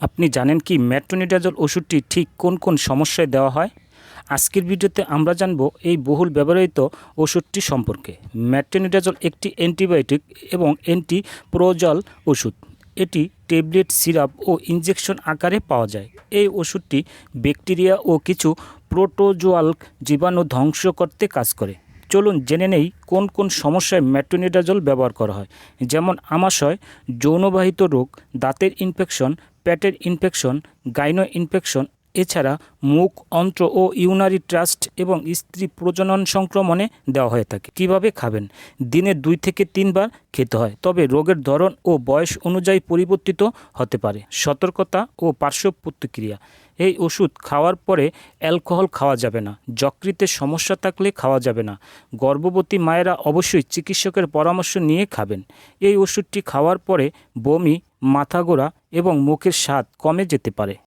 আপনি জানেন কি ম্যাট্রোনিডাজল ওষুধটি ঠিক কোন কোন সমস্যায় দেওয়া হয়? আজকের ভিডিওতে আমরা জানব এই বহুল ব্যবহৃত ওষুধটি সম্পর্কে। ম্যাট্রোনিডাজল একটি অ্যান্টিবায়োটিক এবং অ্যান্টি প্রোজল ওষুধ। এটি ট্যাবলেট, সিরাপ ও ইনজেকশন আকারে পাওয়া যায়। এই ওষুধটি ব্যাকটেরিয়া ও কিছু প্রোটোজোয়াল জীবাণু ধ্বংস করতে কাজ করে। চলুন জেনে নেই কোন কোন সমস্যায় ম্যাট্রোনিডাজল ব্যবহার করা হয়। যেমন আমাশয়, যৌনবাহিত রোগ, দাঁতের ইনফেকশন পেটের ইনফেকশন গাইনো ইনফেকশন এছাড়া মুখ, অন্ত্র ও ইউনারি ট্রাস্ট এবং স্ত্রী প্রজনন সংক্রমণে দেওয়া হয়ে থাকে। কীভাবে খাবেন? দিনে দুই থেকে তিনবার খেতে হয়, তবে রোগের ধরন ও বয়স অনুযায়ী পরিবর্তিত হতে পারে। সতর্কতা ও পার্শ্ব প্রতিক্রিয়া। এই ওষুধ খাওয়ার পরে অ্যালকোহল খাওয়া যাবে না যকৃতের সমস্যা থাকলে খাওয়া যাবে না। গর্ভবতী মায়েরা অবশ্যই চিকিৎসকের পরামর্শ নিয়ে খাবেন। এই ওষুধটি খাওয়ার পরে বমি মাথা গোড়া এবং মুখের স্বাদ কমে যেতে পারে।